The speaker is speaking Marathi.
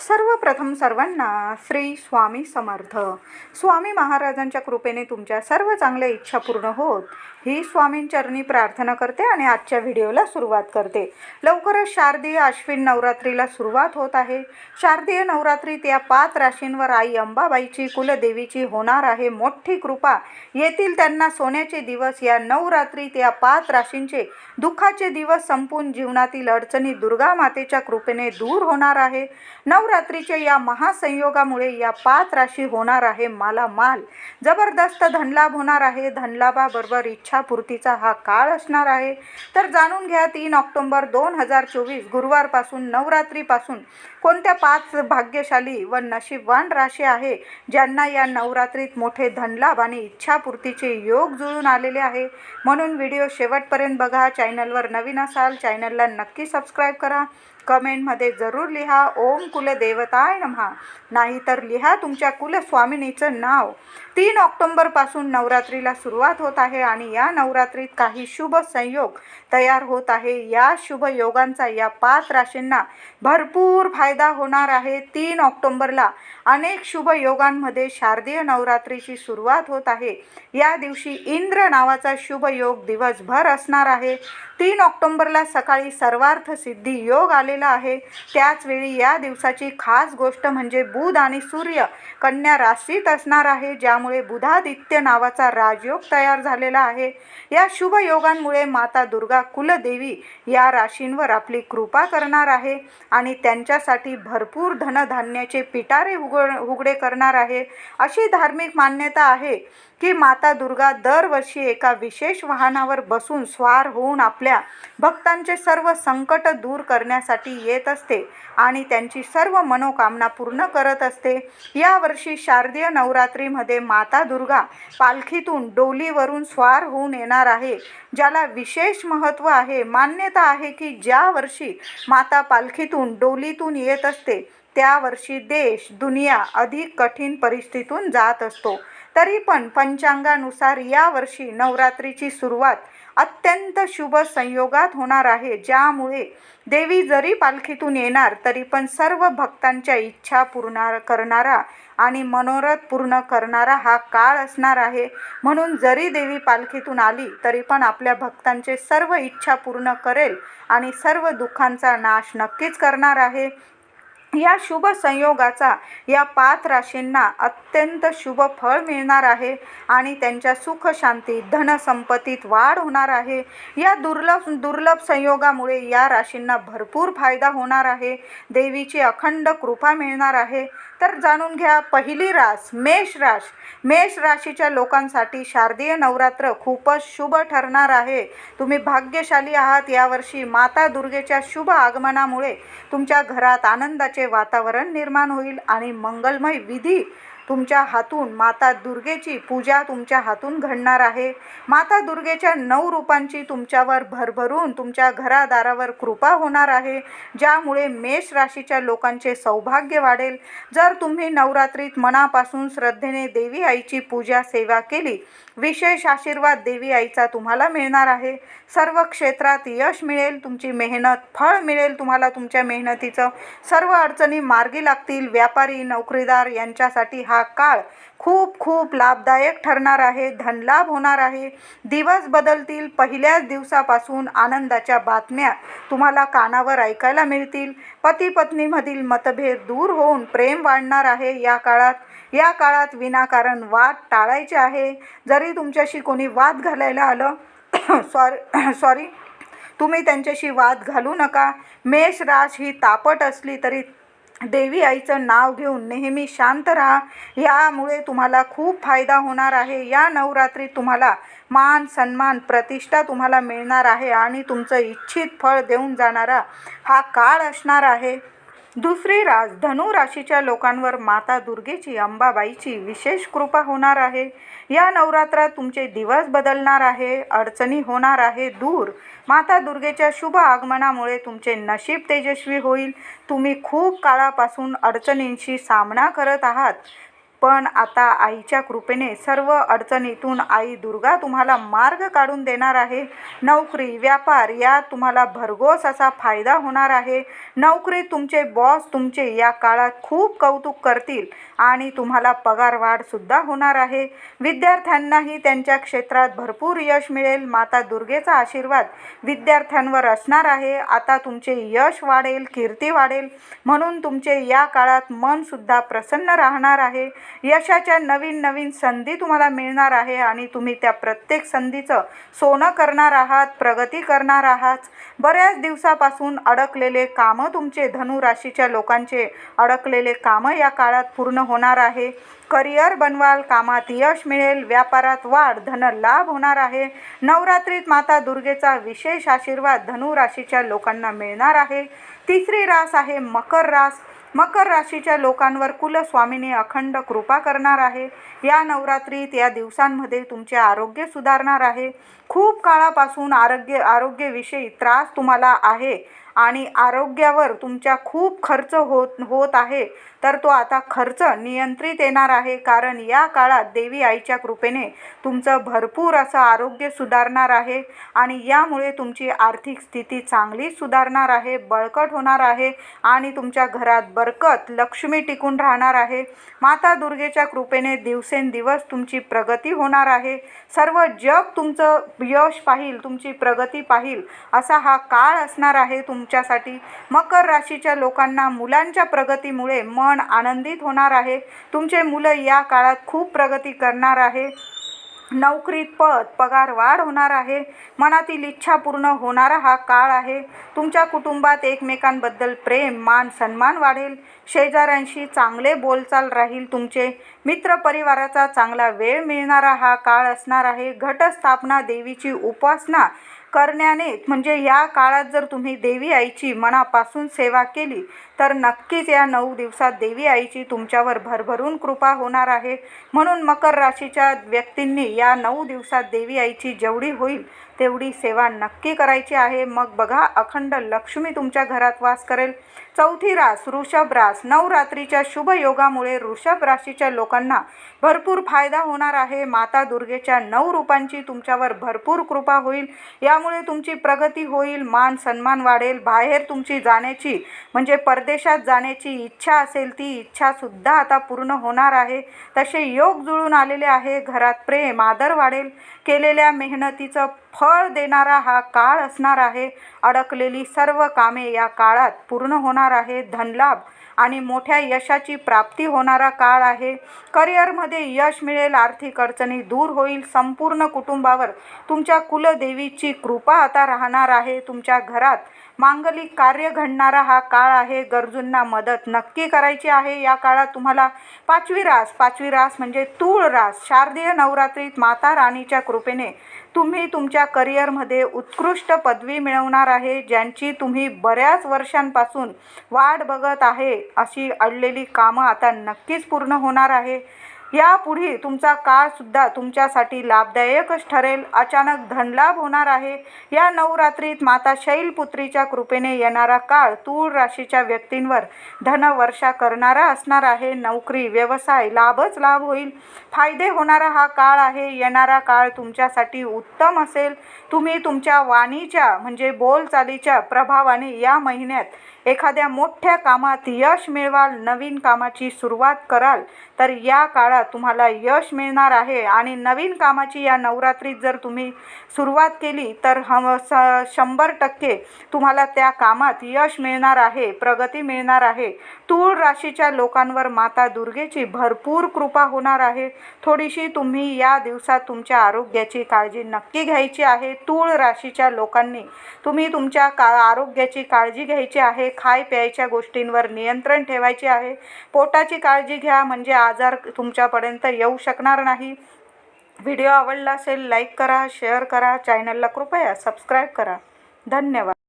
सर्वप्रथम सर्वांना श्री स्वामी समर्थ. स्वामी महाराजांच्या कृपेने तुमच्या सर्व चांगल्या इच्छा पूर्ण होत. ही स्वामींचरणी प्रार्थना करते आणि आजच्या व्हिडिओला सुरुवात करते. लवकरच शारदीय आश्विन नवरात्रीला सुरुवात होत आहे. शारदीय नवरात्रीत या पाच राशींवर आई अंबाबाईची कुलदेवीची होणार आहे मोठी कृपा. येथील त्यांना सोन्याचे दिवस या नवरात्रीत या पाच राशींचे दुःखाचे दिवस संपून जीवनातील अडचणी दुर्गा मातेच्या कृपेने दूर होणार आहे. नवरात्रीच्या या महासंयोगामुळे या पाच राशी होणार आहे मालामाल. जबरदस्त धनलाभ होणार आहे. धनलाभाबरोबर इच्छापूर्तीचा हा काळ असणार आहे. तर जाणून घ्या तीन ऑक्टोंबर दोन हजार चोवीस गुरुवारपासून नवरात्रीपासून कोणत्या पाच भाग्यशाली व नशीबवान राशी आहे ज्यांना या नवरात्रीत मोठे धनलाभ आणि इच्छापूर्तीचे योग जुळून आलेले आहे? म्हणून व्हिडिओ शेवटपर्यंत बघा. चॅनलवर नवीन असाल चॅनलला नक्की सबस्क्राईब करा. कमेंटमध्ये जरूर लिहा. ओम कुलदेवताय नमहा. नाहीतर लिहा तुमच्या कुलस्वामिनीचं नाव. तीन ऑक्टोंबरपासून नवरात्रीला सुरुवात होत आहे आणि या नवरात्रीत काही शुभ संयोग तयार होत आहे. या शुभ योगांचा या पाच राशींना भरपूर फायदा होणार आहे. तीन ऑक्टोंबरला अनेक शुभ योगांमध्ये शारदीय नवरात्रीची सुरुवात होत आहे. या दिवशी इंद्र नावाचा शुभ योग दिवसभर असणार आहे. तीन ऑक्टोंबरला सकाळी सर्वार्थ सिद्धी योग आलेला आहे. त्याचवेळी या दिवसाची खास गोष्ट म्हणजे बुध आणि सूर्य कन्या राशीत असणार आहे ज्यामुळे बुधादित्य नावाचा राजयोग तयार झालेला आहे. या शुभ योगांमुळे माता दुर्गा कुलदेवी या राशींवर आपली कृपा करणार आहे आणि त्यांच्यासाठी भरपूर धनधान्याचे पिटारे उघड उघडे करणार आहे. अशी धार्मिक मान्यता आहे की माता दुर्गा दरवर्षी एका विशेष वाहनावर बसून स्वार होऊन आपल्या भक्तांचे सर्व संकट दूर करण्यासाठी येत असते आणि त्यांची सर्व मनोकामना पूर्ण करत असते. यावर्षी शारदीय नवरात्रीमध्ये माता दुर्गा पालखीतून डोलीवरून स्वार होऊन येणार आहे. ज्याला विशेष महत्त्व आहे मान्यता आहे की ज्या वर्षी माता पालखीतून डोलीतून येत असते त्या वर्षी देश दुनिया अधिक कठीण परिस्थितीतून जात असतो. तरी पण पंचांगानुसार यावर्षी नवरात्रीची सुरुवात अत्यंत शुभ संयोगात होणार आहे. ज्यामुळे देवी जरी पालखीतून येणार तरी पण सर्व भक्तांच्या इच्छा पूर्ण करणारा आणि मनोरथ पूर्ण करणारा हा काळ असणार आहे. म्हणून जरी देवी पालखीतून आली तरी पण आपल्या भक्तांचे सर्व इच्छा पूर्ण करेल आणि सर्व दुःखांचा नाश नक्कीच करणार आहे. या शुभ संयोगाचा या पाच राशींना अत्यंत शुभ फळ मिळणार आहे आणि त्यांच्या सुख शांती धनसंपत्तीत वाढ होणार आहे. या दुर्लभ दुर्लभ संयोगामुळे या राशींना भरपूर फायदा होणार आहे. देवीची अखंड कृपा मिळणार आहे. तर जाणून घ्या पहिली रास मेष राश. मेष राशीच्या लोकांसाठी शारदीय नवरात्र खूपच शुभ ठरणार आहे. तुम्ही भाग्यशाली आहात. यावर्षी माता दुर्गेच्या शुभ आगमनामुळे तुमच्या घरात आनंदाचे वातावरण निर्माण होईल आणि मंगलमय विधी तुमच्या हातून माता दुर्गेची पूजा तुमच्या हातून घडणार आहे. माता दुर्गेच्या नऊ रूपांची तुमच्यावर भरभरून तुमच्या घरादारावर कृपा होणार आहे. ज्यामुळे मेष राशीच्या लोकांचे सौभाग्य वाढेल. जर तुम्ही नवरात्रीत मनापासून श्रद्धेने देवी आईची पूजा सेवा केली विशेष आशीर्वाद देवी आईचा तुम्हाला मिळणार आहे. सर्व क्षेत्रात यश मिळेल तुमची मेहनत फळ मिळेल तुम्हाला तुमच्या मेहनतीचं. सर्व अडचणी मार्गी लागतील. व्यापारी नोकरीदार यांच्यासाठी हा काळ खूप खूप लाभदायक ठरणार आहे धनलाभ होणार आहे. दिवस बदलतील पहिल्याच दिवसापासून आनंदाच्या बातम्या तुम्हाला कानावर ऐकायला मिळतील. पती पत्नीमधील मतभेद दूर होऊन प्रेम वाढणार आहे या काळात. या काळात विनाकारण वाद टाळायचे आहे. जरी तुमच्याशी कोणी वाद घालायला आलं सॉरी सॉरी तुम्ही त्यांच्याशी वाद घालू नका. मेष राश ही तापट असली तरी देवी आईचं नाव घेऊन नेहमी शांत राहा. यामुळे तुम्हाला खूप फायदा होणार आहे. या नवरात्रीत तुम्हाला मान सन्मान प्रतिष्ठा तुम्हाला मिळणार आहे आणि तुमचं इच्छित फळ देऊन जाणारा हा काळ असणार आहे. दुसरी रास धनु राशीच्या लोकांवर माता दुर्गेची अंबाबाईची विशेष कृपा होणार आहे. या नवरात्रात तुमचे दिवस बदलणार आहे अडचणी होणार आहे दूर. माता दुर्गेच्या शुभ आगमनामुळे तुमचे नशीब तेजस्वी होईल. तुम्ही खूप काळापासून अडचणींशी सामना करत आहात. पण आता आईच्या कृपेने सर्व अडचणीतून आई दुर्गा तुम्हाला मार्ग काढून देणार आहे. नोकरी व्यापार यात तुम्हाला भरघोस असा फायदा होणार आहे. नोकरीत तुमचे बॉस तुमचे या काळात खूप कौतुक करतील आणि तुम्हाला पगारवाढसुद्धा होणार आहे. विद्यार्थ्यांनाही त्यांच्या क्षेत्रात भरपूर यश मिळेल. माता दुर्गेचा आशीर्वाद विद्यार्थ्यांवर असणार आहे. आता तुमचे यश वाढेल कीर्ती वाढेल. म्हणून तुमचे या काळात मनसुद्धा प्रसन्न राहणार आहे. यशाच्या नवीन नवीन संधी तुम्हाला मिळणार आहे आणि तुम्ही त्या प्रत्येक संधीचं सोनं करणार आहात प्रगती करणार आहात. बऱ्याच दिवसापासून अडकलेले कामं तुमचे धनु राशीच्या लोकांचे अडकलेले कामं या काळात पूर्ण होणार आहे. करिअर बनवाल कामात यश मिळेल व्यापारात वाढ धन लाभ होणार आहे. नवरात्रीत माता दुर्गेचा विशेष आशीर्वाद धनु राशीच्या लोकांना मिळणार आहे. तिसरी रास आहे मकर रास. मकर राशीच्या लोकांवर कुलस्वामीने अखंड कृपा करणार आहे. या नवरात्रीत या दिवसांमध्ये तुमचे आरोग्य सुधारणार आहे. खूप काळापासून आरोग्य आरोग्यविषयी त्रास तुम्हाला आहे आणि आरोग्यावर तुमच्या खूप खर्च होत होत आहे. तर तो आता खर्च नियंत्रित येणार आहे. कारण या काळात देवी आईच्या कृपेने तुमचं भरपूर असं आरोग्य सुधारणार आहे आणि यामुळे तुमची आर्थिक स्थिती चांगली सुधारणार आहे बळकट होणार आहे आणि तुमच्या घरात बरकत लक्ष्मी टिकून राहणार आहे. माता दुर्गेच्या कृपेने दिवसेंदिवस तुमची प्रगती होणार आहे. सर्व जग तुमचं यश पाहिल तुमची प्रगती पाहिल असा हा काळ असणार आहे तुमच्यासाठी. मकर राशीच्या लोकांना मुलांच्या प्रगतीमुळे मन आनंदित होणार आहे. तुमचे मुलं या काळात खूप प्रगती करणार आहे. नोकरीत पद पगार वाढ होणार आहे. मनातील इच्छा पूर्ण होणारा हा काळ आहे. तुमच्या कुटुंबात एकमेकांबद्दल प्रेम मान सन्मान वाढेल. शेजाऱ्यांशी चांगले बोलचाल राहील तुमचे. मित्रपरिवाराचा चांगला वेळ मिळणारा हा काळ असणार आहे. घटस्थापना देवीची उपासना करण्याने म्हणजे या काळात जर तुम्ही देवी आईची मनापासून सेवा केली तर नक्कीच या नऊ दिवसात देवी आईची तुमच्यावर भरभरून कृपा होणार आहे. म्हणून मकर राशीच्या व्यक्तींनी या नऊ दिवसात देवी आईची जेवढी होईल तेवढी सेवा नक्की करायची आहे. मग बघा अखंड लक्ष्मी तुमच्या घरात वास करेल. चौथी रास वृषभ रास. नवरात्रीच्या शुभ योगामुळे वृषभ राशीच्या लोकांना भरपूर फायदा होणार आहे. माता दुर्गेच्या नऊ रूपांची तुमच्यावर भरपूर कृपा होईल. यामुळे तुमची प्रगती होईल मान सन्मान वाढेल. बाहेर तुमची जाण्याची म्हणजे परदेशात जाण्याची इच्छा असेल ती इच्छासुद्धा आता पूर्ण होणार आहे. तसे योग जुळून आलेले आहे. घरात प्रेम आदर वाढेल. केलेल्या मेहनतीचं फळ देणारा हा काळ असणार आहे. अडकलेली सर्व कामे या काळात पूर्ण होणार आहे. धनलाभ आणि मोठ्या यशाची प्राप्ती होणारा काळ आहे. करिअरमध्ये यश मिळेल आर्थिक अडचणी दूर होईल. संपूर्ण कुटुंबावर तुमच्या कुलदेवीची कृपा आता राहणार आहे. तुमच्या घरात मांगलिक कार्य घडणारा हा काळ आहे. गरजूंना मदत नक्की करायची आहे. या काळात तुम्हाला पाचवी रास पाचवी रास म्हणजे तूळ रास शारदीय नवरात्रीत माता राणीच्या कृपेने तुम्ही तुमच्या करिअरमध्ये उत्कृष्ट पदवी मिळवणार आहे ज्यांची तुम्ही बऱ्याच वर्षांपासून वाट बघत आहे अशी अडलेली कामं आता नक्कीच पूर्ण होणार आहे. यापुढे तुमचा काळसुद्धा तुमच्यासाठी लाभदायकच ठरेल. अचानक धनलाभ होणार आहे. या नवरात्रीत माता शैलपुत्रीच्या कृपेने येणारा काळ तूळ राशीच्या व्यक्तींवर धनवर्षा करणारा असणार आहे. नोकरी व्यवसाय लाभच लाभ होईल. फायदे होणारा हा काळ आहे. येणारा काळ तुमच्यासाठी उत्तम असेल. तुम्ही तुमच्या वाणीच्या म्हणजे बोलचालीच्या प्रभावाने या महिन्यात एखाद्या मोठ्या कामात यश मिळवाल नवीन कामाची सुरुवात कराल तर या काळात तुम्हाला यश मिळणार आहे. आणि नवीन कामाची या नवरात्रीत जर तुम्ही सुरुवात केली तर हम स शंभर टक्के तुम्हाला त्या कामात यश मिळणार आहे प्रगती मिळणार आहे. तूळ राशीच्या लोकांवर माता दुर्गेची भरपूर कृपा होणार आहे. थोडीशी तुम्ही या दिवसात तुमच्या आरोग्याची काळजी नक्की घ्यायची आहे. तूळ राशीच्या लोकांनी तुम्ही तुमच्या का आरोग्याची काळजी घ्यायची आहे. खाय प्यायच्या गोष्टींवर नियंत्रण ठेवायचे आहे. पोटाची काळजी घ्या म्हणजे आजार तुमच्यापर्यंत येऊ शकणार नाही. व्हिडिओ आवडला असेल लाईक करा शेअर करा चॅनलला कृपया सबस्क्राईब करा. धन्यवाद.